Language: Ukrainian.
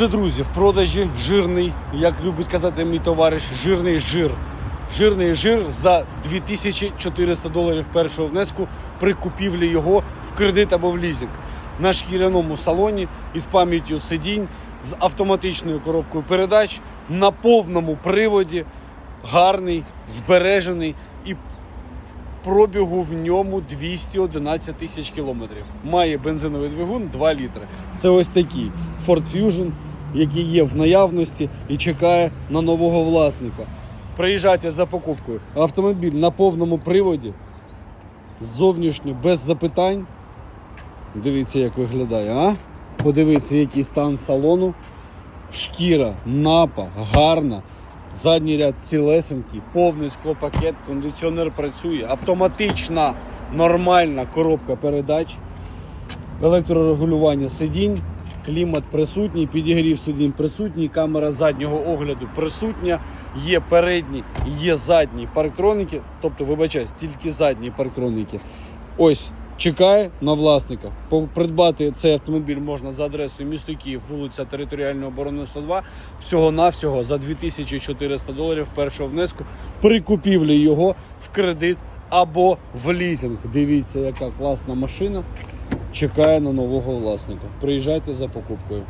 Отже, Друзі, в продажі жирний, як любить казати мій товариш, жирний жир. Жирний жир за 2400 доларів першого внеску при купівлі його в кредит або в лізинг. На шкіряному салоні із пам'яттю сидінь, з автоматичною коробкою передач, на повному приводі, гарний, збережений і пробігу в ньому 211 тисяч кілометрів. Має бензиновий двигун 2 літри. Це ось такий Ford Fusion, який є в наявності і чекає на нового власника. Приїжджайте за покупкою. Автомобіль на повному приводі, зовнішньо без запитань. Дивіться, як виглядає, а? Подивіться, який стан салону. Шкіра, напа, гарна. Задній ряд цілесенький, повний склопакет, кондиціонер працює, автоматична нормальна коробка передач, електрорегулювання сидінь, клімат присутній, підігрів сидінь присутній, камера заднього огляду присутня, є передні, є задні парктроники, тобто, вибачаюсь, тільки задні парктроники. Ось чекає на власника. Придбати цей автомобіль можна за адресою місто Київ, вулиця Територіальної оборони 102, всього-навсього за 2400 доларів першого внеску при купівлі його в кредит або в лізинг. Дивіться, яка класна машина чекає на нового власника. Приїжджайте за покупкою.